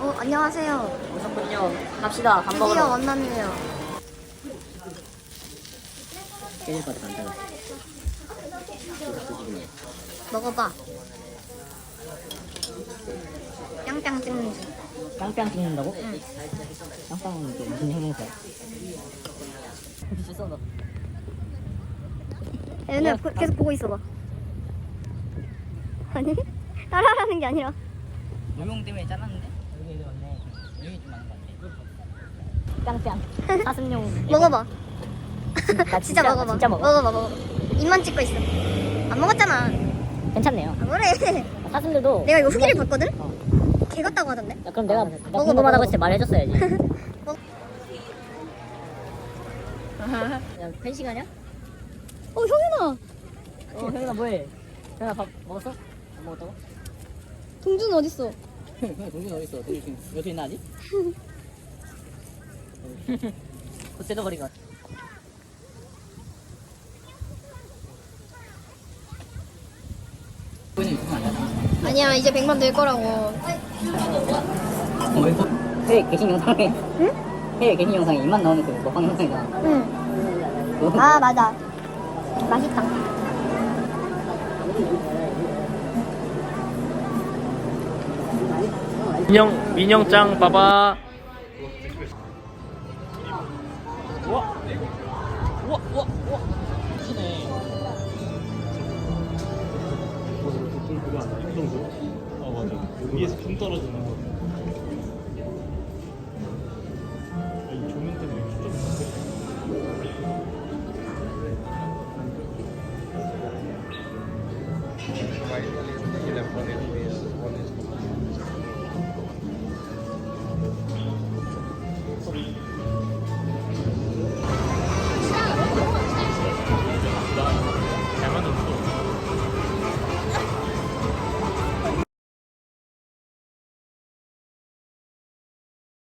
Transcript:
어, 안녕하세요. 오셨군요. 갑시다. 밥 드디어 먹으러. 만났네요. 깨질 것 같아, 간다가. 먹어봐. 짱짱 찍는 중. 깡깡 찍는다고? 응. 깡깡은 이게 무슨 행동사야? 죄송하다. 얘는 야, 계속 보고 있어봐. 아니? 따라하라는 게 아니라. 요용 때문에 잘랐는데? 여기 왔네. 요용이 좀 많은 것 같아. 깡깡. 사슴용. 먹어봐. 나 진짜, 나 먹어봐. 진짜 먹어. 먹어봐 먹어. 입만 찍고 있어. 안 먹었잖아. 괜찮네요. 아, 뭐래? 사슴들도. 내가 이거 후기를 봤거든. 어. 개 같다고 하던데. 야, 그럼 내가, 내가 먹어봐, 궁금하다고 먹어봐. 진짜 말해줬어야지. 먹- 야, 펜시가냐? 어 형이나. 어, 형이나 뭐해? 형이나 밥 먹었어? 안 먹었다고? 동준 어딨어? 형, 동준 어디 있어? 동준 지금 여기 있나 아직? 곧 뜯어버린 것 같아. 아니야 이제 100만 될 거라고. 해외 게신 영상에 해외 게신 영상에 입만 나오는 그 먹방 영상이다. 응. 그거 아 맞아. 맛있다. 민영 민영짱 봐봐. 우와 우와 우와 우와 크네. 아 맞아. 위에서 좀 떨어지는 거.